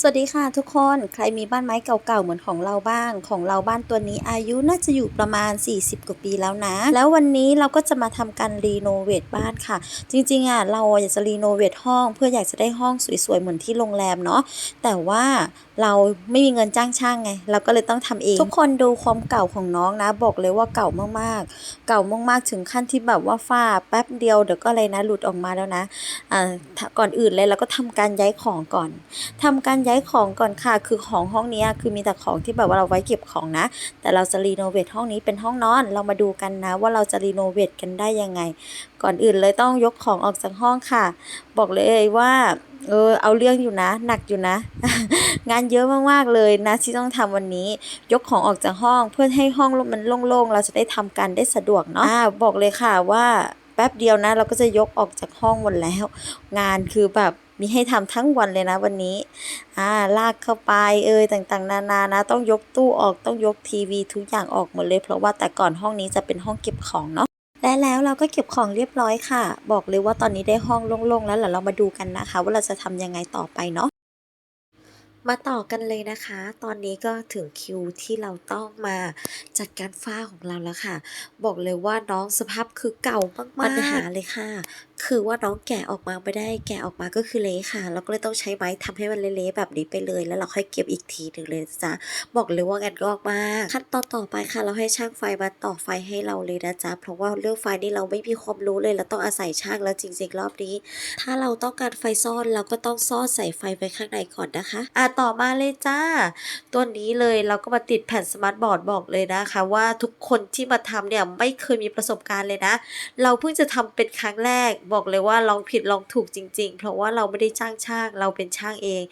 สวัสดีค่ะทุกคน ใครมีบ้านไม้เก่าๆเหมือนของเราบ้าง ของเราบ้านตัวนี้อายุน่าจะอยู่ประมาณ 40 กว่าปีแล้วนะ แล้ววันนี้เราก็จะมาทำการรีโนเวทบ้านค่ะ จริงๆอะเราอยากจะรีโนเวทห้อง เพื่ออยากจะได้ห้องสวยๆเหมือนที่โรงแรมเนาะ แต่ว่าเราไม่มีเงินจ้างช่างไง เราก็เลยต้องทำเอง ทุกคนดูความเก่าของน้องนะ บอกเลยว่าเก่ามากๆ เก่ามากๆถึงขั้นที่แบบว่าฝ้าแป๊บเดียวเดี๋ยวก็อะไรนะหลุดออกมาแล้วนะ อ่าถ้าก่อนอื่นเลยเราก็ทำการย้ายของก่อนทำการย้ายของก่อนค่ะ คือของห้องนี้คือมีแต่ของที่แบบว่าเราไว้เก็บของนะ แต่เราจะรีโนเวทห้องนี้เป็นห้องนอน เรามาดูกันนะว่าเราจะรีโนเวทกันได้ยังไง ก่อนอื่นเลยต้องยกของออกจากห้องค่ะ บอกเลยว่าเออเอาเรื่องอยู่นะ หนักอยู่นะ งานเยอะมากๆเลยนะที่ต้องทำวันนี้ ยกของออกจากห้องเพื่อให้ห้องมันโล่งๆ เราจะได้ทำกันได้สะดวกเนาะอ่าบอกเลยค่ะว่าแป๊บเดียวนะ เราก็จะยกออกจากห้องหมดแล้ว งานคือแบบ มีให้ทำทั้งวันเลยนะวันนี้อ่าลากเข้าไปเอ่ยต่างๆ นานานะ ต้องยกตู้ออกต้องยกทีวีทุกอย่างออกหมดเลย เพราะว่าแต่ก่อนห้องนี้จะเป็นห้องเก็บของเนาะและแล้วเราก็เก็บของเรียบร้อยค่ะ บอกเลยว่าตอนนี้ได้ห้องโล่งๆ แล้วเดี๋ยวเรามาดูกันนะคะ ว่าเราจะทำยังไงต่อไปเนาะ มาต่อกันเลยนะคะ ตอนนี้ก็ถึงคิวที่เราต้องมาจัดการฝ้าของเราแล้วค่ะ บอกเลยว่าน้องสภาพคือเก่ามากๆปัญหาเลยค่ะ คือว่าน้องแกะออกมาไม่ได้แกะออกมาก็คือเละค่ะ เราก็เลยต้องใช้ไม้ทำให้มันเละๆแบบนี้ไปเลย แล้วเราค่อยเก็บอีกทีหนึ่งเลยจ๊ะบอกเลยว่างานงอกมากขั้นตอนต่อไปค่ะ เราให้ช่างไฟมาต่อไฟให้เราเลยนะจ๊ะเพราะว่าเรื่องไฟนี่เราไม่มีความรู้เลยเราต้องอาศัยช่างแล้วจริงๆรอบนี้ ถ้าเราต้องการไฟซ่อนเราก็ต้องซ่อนใส่ไฟไว้ข้างในก่อนนะคะอะต่อมาเลยจ้า ตัวนี้เลยเราก็มาติดแผ่นสมาร์ทบอร์ดบอกเลยนะคะ ว่าทุกคนที่มาทำเนี่ยไม่เคยมีประสบการณ์เลยนะ เราเพิ่งจะทำเป็นครั้งแรกบอกเลยว่าลองผิดลองถูกจริง ๆ เพราะว่าเราไม่ได้จ้างช่างเราเป็นช่างเอง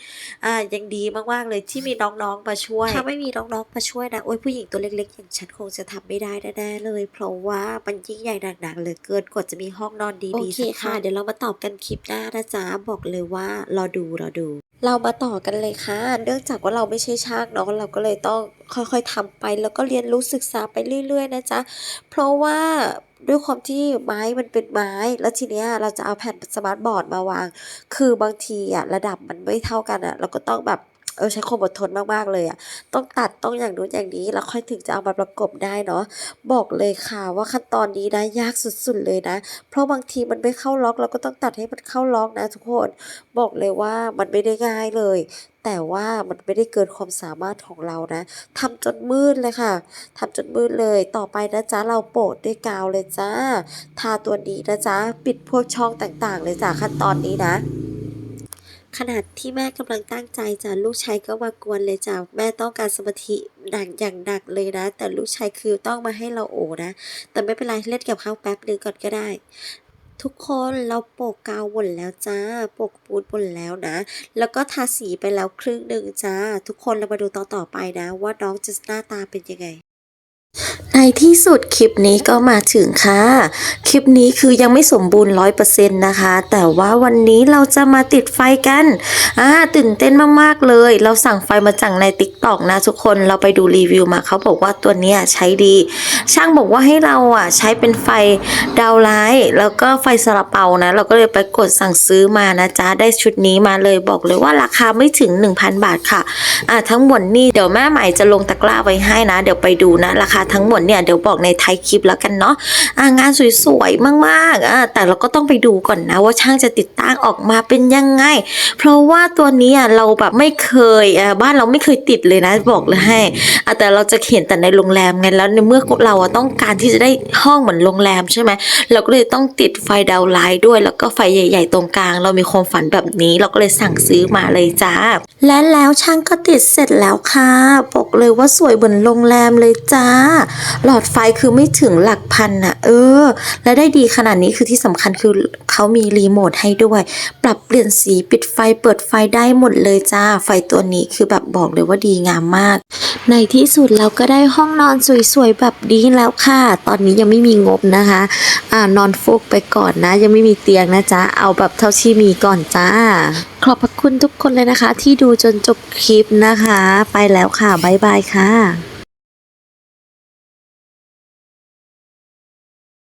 อ่ายังดีมากๆเลยที่มีน้องๆมาช่วยถ้าไม่มีน้องๆมาช่วยนะโอ้ยผู้หญิงตัวเล็กๆ อย่างฉันคงจะทำไม่ได้แน่ๆเลย เพราะว่ามันยิ่งใหญ่หนักๆเหลือเกินกว่าจะมีห้องนอนดีๆโอเคสักห้ค่ะองเดี๋ยวเรามาตอบกันคลิปหน้านะจ๊ะบอกเลยว่ารอดูรอดู เรามาต่อกันเลยค่ะ เนื่องจากว่าเราไม่ใช่ช่างเนาะเราก็เลยต้องค่อยๆทำไป แล้วก็เรียนรู้ศึกษาไปเรื่อย ๆ นะจ๊ะ เพราะว่าด้วยความที่ไม้มันเป็นไม้ แล้วทีเนี้ยเราจะเอาแผ่นสมาร์ทบอร์ดมาวาง คือบางทีอะระดับมันไม่เท่ากันอะเราก็ต้องแบบ เออใช้ความอดทนมากๆเลยอะต้องตัดต้องอย่างนู้นอย่างนี้แล้วค่อยถึงจะเอามาประกบได้เนาะบอกเลยค่ะว่าขั้นตอนนี้นะยากสุดๆเลยนะ เพราะบางทีมันไม่เข้าล็อกเราก็ต้องตัดให้มันเข้าล็อกนะทุกคน บอกเลยว่ามันไม่ได้ง่ายเลย แต่ว่ามันไม่ได้เกินความสามารถของเรานะทำจนมืดเลยค่ะทำจนมืดเลย ต่อไปนะจ๊ะเราโปะด้วยกาวเลยจ้าทาตัวนี้นะจ๊ะปิดพวกช่องต่างๆ เลยจ้ะขั้นตอนนี้นะ ขนาดที่แม่กำลังตั้งใจจ้ะลูกชายก็มากวนเลยจ้ะแม่ต้องการสมาธิหนักอย่างหนักเลยนะ แต่ลูกชายคือต้องมาให้เราโอนะ แต่ไม่เป็นไรเล่นกับเขาแป๊บนึงก่อนก็ได้ทุกคนเราโปะกาวหมดแล้วจ้าโปะปูนหมดแล้วนะ แล้วก็ทาสีไปแล้วครึ่งหนึ่งจ้า ทุกคนเรามาดูตอนต่อไปนะ ว่าน้องจะหน้าตาเป็นยังไง ในที่สุดคลิปนี้ก็มาถึงค่ะ คลิปนี้คือยังไม่สมบูรณ์ร้อยเปอร์เซ็นต์นะคะ แต่ว่าวันนี้เราจะมาติดไฟกันอ่าตื่นเต้นมากๆเลย เราสั่งไฟมาจากในติ๊กต็อกนะทุกคนเราไปดูรีวิวมาเขาบอกว่าตัวเนี้ยใช้ดี ช่างบอกว่าให้เราอะใช้เป็นไฟดาวไลท์แล้วก็ไฟสลับเปานะ เราก็เลยไปกดสั่งซื้อมานะจ๊ะได้ชุดนี้มาเลยบอกเลยว่าราคาไม่ถึง 1,000 บาทค่ะอ่าทั้งหมดนี่เดี๋ยวแม่ใหม่จะลงตะกร้าไว้ให้นะ เดี๋ยวไปดูนะราคาทั้งหมดเนี่ยเดี๋ยวบอกในท้ายคลิปแล้วกันเนาะงานสวยๆมากๆแต่เราก็ต้องไปดูก่อนนะว่าช่างจะติดตั้งออกมาเป็นยังไง เพราะว่าตัวนี้เราแบบไม่เคยบ้านเราไม่เคยติดเลยนะบอกเลยให้แต่เราจะเห็นแต่ในโรงแรมไงแล้วในเมื่อเราต้องการที่จะได้ห้องเหมือนโรงแรมใช่ไหมเราก็เลยต้องติดไฟดาวไลท์ด้วย แล้วก็ไฟใหญ่ ๆ ตรงกลาง เรามีความฝันแบบนี้ เราก็เลยสั่งซื้อมาเลยจ้าและแล้วช่างก็ติดเสร็จแล้วค่ะบอก เลยว่าสวยเหมือนโรงแรมเลยจ้า หลอดไฟคือไม่ถึงหลักพันอะเออ และได้ดีขนาดนี้คือที่สำคัญคือเขามีรีโมทให้ด้วย ปรับเปลี่ยนสีปิดไฟเปิดไฟได้หมดเลยจ้า ไฟตัวนี้คือแบบบอกเลยว่าดีงามมาก ในที่สุดเราก็ได้ห้องนอนสวยๆแบบนี้แล้วค่ะ ตอนนี้ยังไม่มีงบนะคะ อ่านอนฟุกไปก่อนนะ ยังไม่มีเตียงนะจ๊ะ เอาแบบเท่าที่มีก่อนจ้า ขอบพระคุณทุกคนเลยนะคะ ที่ดูจนจบคลิปนะคะ ไปแล้วค่ะ บ๊ายบายค่ะ